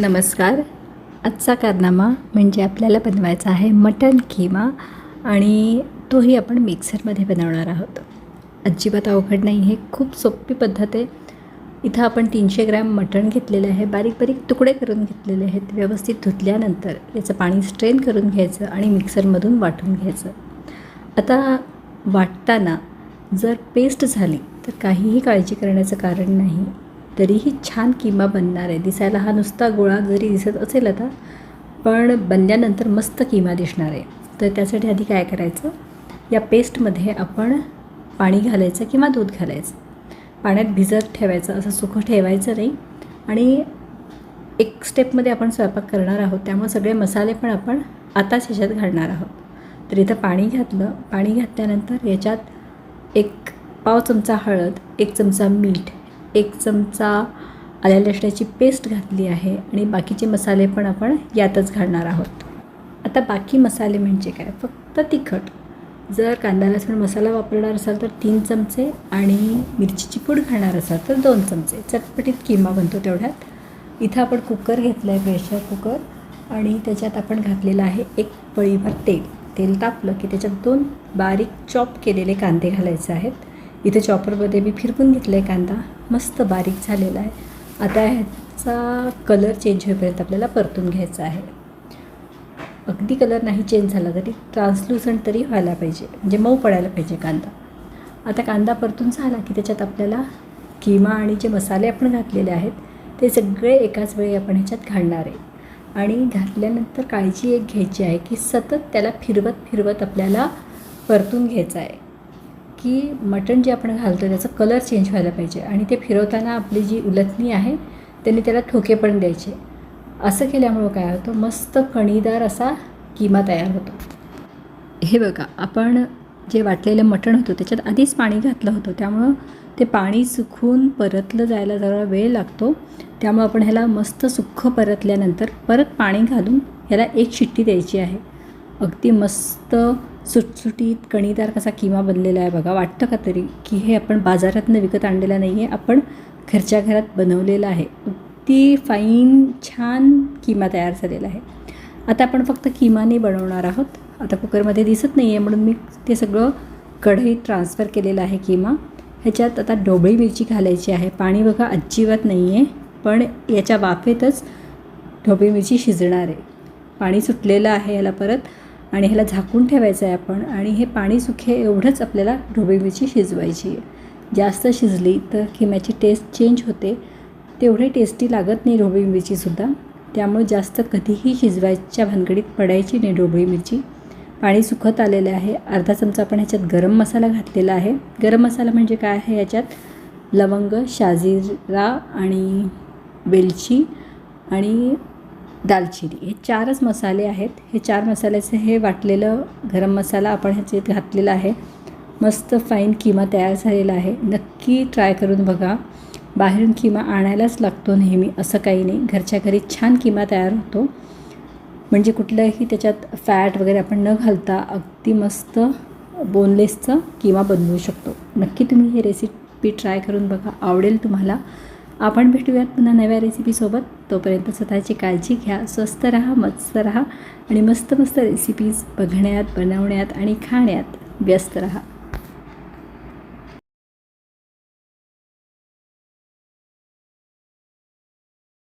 नमस्कार. आजचा कारनामा म्हणजे आपल्याला बनवायचा आहे मटन किमा आणि तोही आपण मिक्सरमध्ये बनवणार आहोत. अजिबात अवघड नाही हे खूप सोपी पद्धत आहे. इथं आपण तीनशे ग्रॅम मटण घेतलेलं आहे बारीक बारीक तुकडे करून घेतलेले आहेत व्यवस्थित धुतल्यानंतर याचं पाणी स्ट्रेन करून घ्यायचं आणि मिक्सरमधून वाटून घ्यायचं. आता वाटताना जर पेस्ट झाली तर काहीही काळजी करण्याचं कारण नाही. तरीही छान किमा बनणार आहे. दिसायला हा नुसता गोळा जरी दिसत असेल आता पण बनल्यानंतर मस्त किमा दिसणार आहे. तर त्यासाठी आधी काय करायचं? या पेस्टमध्ये आपण पाणी घालायचं किंवा दूध घालायचं. पाण्यात भिजत ठेवायचं असं सुखं ठेवायचं नाही. आणि एक स्टेपमध्ये आपण स्वयंपाक करणार आहोत. त्यामुळे सगळे मसाले पण आपण आताच ह्याच्यात घालणार आहोत. तर इथं पाणी घातलं. पाणी घातल्यानंतर याच्यात एक पाव चमचा हळद एक चमचा मीठ एक चमचा आल्या लसणाची पेस्ट घातली आहे आणि बाकीचे मसाले पण आपण यातच घालणार आहोत. आता बाकी मसाले म्हणजे काय? फक्त तिखट. जर कांदा लसूण मसाला वापरणार असाल तर तीन चमचे आणि मिरचीची पूड घालणार असाल तर दोन चमचे. चटपटीत किमा बनतो तेवढ्यात. इथं आपण कुकर घेतलं आहे प्रेशर कुकर आणि त्याच्यात आपण घातलेलं आहे एक पळीभर तेल. तेल तापलं की त्याच्यात दोन बारीक चॉप केलेले कांदे घालायचे आहेत. इथे चॉपरमध्ये मी फिरकून घेतलं आहे कांदा. मस्त बारीक झालेला आहे. आता ह्याचा कलर चेंज होईपर्यंत आपल्याला परतून घ्यायचा आहे. अगदी कलर नाही चेंज झाला तरी ट्रान्सलुसंट तरी व्हायला पाहिजे. म्हणजे मऊ पडायला पाहिजे कांदा. आता कांदा परतून झाला की त्याच्यात आपल्याला किमा आणि जे मसाले आपण घातलेले आहेत ते सगळे एकाच वेळी आपण ह्याच्यात घालणार आहे. आणि घातल्यानंतर काळजी एक घ्यायची आहे की सतत त्याला फिरवत फिरवत आपल्याला परतून घ्यायचं आहे. की मटण जे आपण घालतो त्याचा कलर चेंज व्हायला पाहिजे. आणि ते फिरवताना आपली जी उलथणी आहे त्यांनी त्याला ठोके पण द्यायचे. असं केल्यामुळं काय होतं मस्त कणीदार असा किमा तयार होतो. हे बघा आपण जे वाटलेलं मटण होतं त्याच्यात आधीच पाणी घातलं होतं. त्यामुळं ते पाणी सुकून परतलं जायला जरा वेळ लागतो. त्यामुळं आपण ह्याला मस्त सुक्ख परतल्यानंतर परत पाणी घालून ह्याला एक शिट्टी द्यायची आहे. अगदी मस्त सुटसुटीत कणीदार कसा किमा बनलेला आहे बघा. वाटतं का तरी की हे आपण बाजारातनं विकत आणलेलं नाही आहे आपण घरच्या घरात बनवलेलं आहे. ती फाईन छान किमा तयार झालेला आहे. आता आपण फक्त किमाने बनवणार आहोत. आता कुकरमध्ये दिसत नाही आहे म्हणून मी ते सगळं कढईत ट्रान्सफर केलेलं आहे किमा. ह्याच्यात आता ढोबळी मिरची घालायची आहे. पाणी बघा अजिबात नाही आहे पण याच्या वाफेतच ढोबळी मिरची शिजणार आहे. पाणी सुटलेलं आहे याला परत. आणि ह्याला झाकून ठेवायचं आहे आपण आणि हे पाणी सुखे एवढंच आपल्याला ढोबळी मिरची शिजवायची आहे. जास्त शिजली तर किम्याची टेस्ट चेंज होते. तेवढे टेस्टी लागत नाही ढोबळी मिरचीसुद्धा त्यामुळे जास्त कधीही शिजवायच्या भानगडीत पडायची नाही ढोबळी मिरची. पाणी सुकत आलेलं आहे. अर्धा चमचा आपण ह्याच्यात गरम मसाला घातलेला आहे. गरम मसाला म्हणजे काय आहे? याच्यात लवंग शाजिरा आणि वेलची आणि दालचिनी. हे चारच मसाले आहेत. हे चार मसाल्याचं हे वाटलेलं गरम मसाला आपण ह्याच्यात घातलेला आहे. मस्त फाईन किमा तयार झालेला आहे. नक्की ट्राय करून बघा. बाहेरून किमा आणायलाच लागतो नेहमी. असं काही नाही. घरच्या घरी छान किमा तयार होतो. म्हणजे कुठलंही त्याच्यात फॅट वगैरे आपण न घालता अगदी मस्त बोनलेसचं किमा बनवू शकतो. नक्की तुम्ही ही रेसिपी ट्राय करून बघा. आवडेल तुम्हाला. आपण भेटूयात पुन्हा नव्या रेसिपीसोबत तोपर्यंत स्वतःची काळजी घ्या स्वस्त राहा मस्त राहा आणि मस्त मस्त रेसिपीज बघण्यात बनवण्यात आणि खाण्यात व्यस्त राहा.